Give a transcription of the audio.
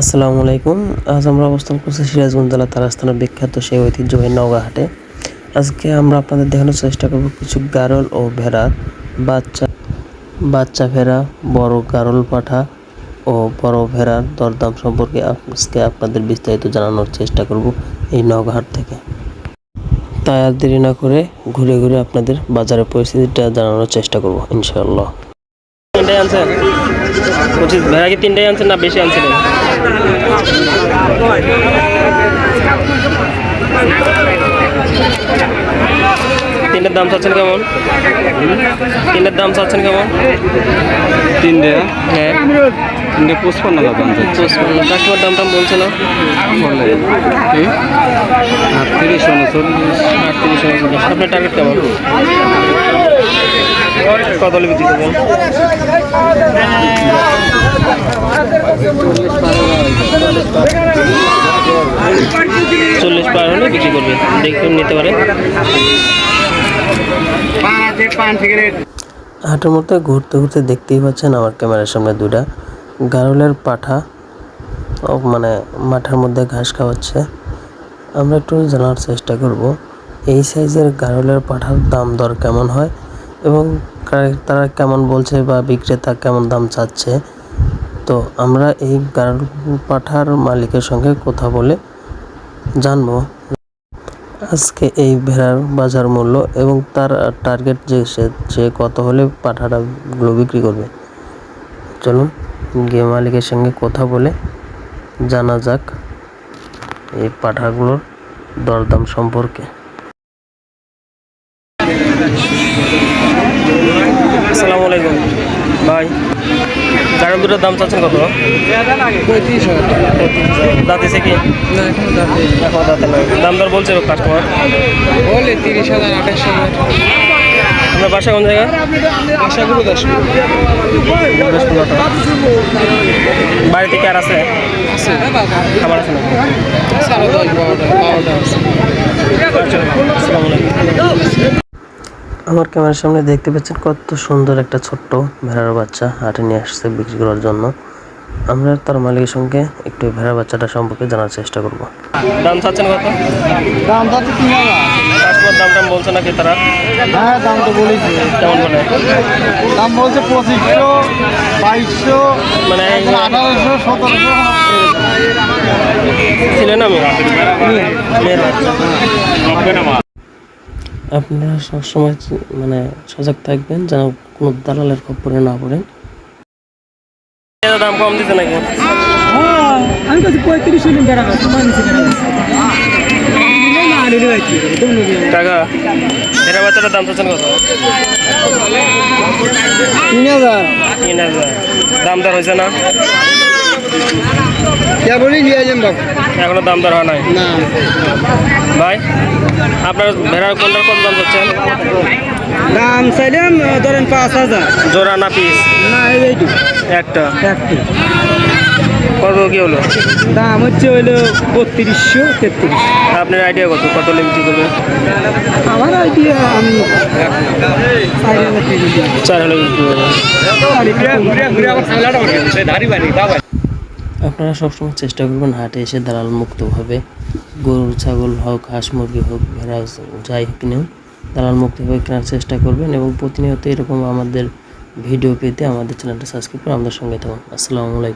আসসালামু আলাইকুম। আজ আমরা অবস্থান করছি সিরাজগঞ্জ জেলা তারাস্থানের বিখ্যাত সেই ঐতিহ্যবাহী নওগাঁ আজকে আমরা আপনাদের দেখানোর চেষ্টা করব কিছু গারল ও ভেড়ার বাচ্চা বাচ্চা ভেড়া, বড় গারল পাঠা ও বড় ভেড়ার দরদাম সম্পর্কে আজকে আপনাদের বিস্তারিত জানানোর চেষ্টা করব এই নওগাঁহাট থেকে। তাই আর দেরি না করে ঘুরে ঘুরে আপনাদের বাজারের পরিস্থিতিটা জানানোর চেষ্টা করব, ইনশাআল্লাহ। তিনটাই আনছেন? তিনটাই আনছেন না বেশি আনছিলেন? তিনটার দাম চাচ্ছেন কেমন? তিনটার দাম চাচ্ছেন কেমন? তিনটে হ্যাঁ? তিনটে পঁচপান্ন দাম যাচ্ছে কাস্টমার দাম টাম বলছে না? আটত্রিশ উনচল্লিশ। আটত্রিশ উনচল্লিশ। আপনার টার্গেট কেমন? চল্লিশ পার হলে বিক্রি করবে। দেখুন নিতে পারে। হাটের মধ্যে ঘুরতে ঘুরতে দেখতেই পাচ্ছেন আমার ক্যামেরার সামনে দুটা গারলের পাঠা মানে মাঠের মধ্যে ঘাস খাওয়াচ্ছে। আমরা একটু জানার চেষ্টা করব, এই সাইজের গারলের পাঠার দাম দর কেমন হয়? এবং তারা কেমন বলছে বা বিক্রেতা কেমন দাম চাচ্ছে। তো আমরা এই গারল পাঠার মালিকের সঙ্গে কথা বলে জানব। আজকে এই ভেড়ার বাজার মূল্য এবং তার টার্গেট যে সে কত হলে পাঠাটা গুলো বিক্রি করবে। চলুন, গিয়ে মালিকের সঙ্গে কথা বলে জানা যাক এই পাঠাগুলোর দরদাম সম্পর্কে। আলাইকুম। ভাই গাড়ি দুটোর দাম চাচ্ছেন কত? পঁয়ত্রিশ দাঁতেছে কি? এখন দাঁতে নয় দাম দর বলছে কাস্টমার বলে তিরিশ হাজার আঠাশ হাজার আপনার বাসা কোন দশ বাড়িতে কি আর আছে? খাবার আছে নাকি? আমার ক্যামেরার সামনে দেখতে পাচ্ছেন কত সুন্দর একটা ছোট্ট ভেড়ার বাচ্চা হাটে নিয়ে আসছে বিক্রি করার জন্য। আমরা তার মালিকের সঙ্গে একটু ভেড়ার বাচ্চাটা সম্পর্কে জানার চেষ্টা করব। দাম চাচ্ছেন কত? দাম যাচ্ছে তিন হাজার। কাস্টমার দাম টাম বলছে নাকি তারা? হ্যাঁ দাম তো বলেছি। কেমন বলে? দাম বলছে পঁচিশশো বাইশশো মানে আঠারোশো সতেরোশো। ছিলেন আমি মেয়ের বাচ্চা আপনারা সবসময় মানে সজাগ থাকবেন যেন কোনো দালালের খপ্পরে না পড়েন। দাম কম দিতে নাকি? আমি কাছে পঁয়ত্রিশ টাকা। বাচ্চাটার দাম চাচ্ছেন কত? তিন হাজার। তিন হাজার। দাম দর হয়েছে না? কে বলি এখনও দাম দর হয় নাই? না। ভাই আপনার ভেড়ার কোনটার কত দাম চাচ্ছেন? দাম চাইলাম ধরেন পাঁচ হাজার। জোড়া না পিস? না এইটু একটা। একটু। কত কি হলো? দাম হচ্ছে হইল বত্রিশশো তেত্রিশ। আপনার আইডিয়া কত? কত লিমিটি করবে? আমার আইডিয়া আমি চার হলে আপনারা সবসময় চেষ্টা করবেন হাটে এসে দালাল মুক্তভাবে গরু, ছাগল হোক, হাঁস মুরগি হোক, ভেড়া যাই হোক কিনেও দালাল মুক্তভাবে কেনার চেষ্টা করবেন এবং প্রতিনিয়ত এরকম আমাদের ভিডিও পেতে আমাদের চ্যানেলটা সাবস্ক্রাইব করে আমাদের সঙ্গে থাকুন। আসসালামু আলাইকুম।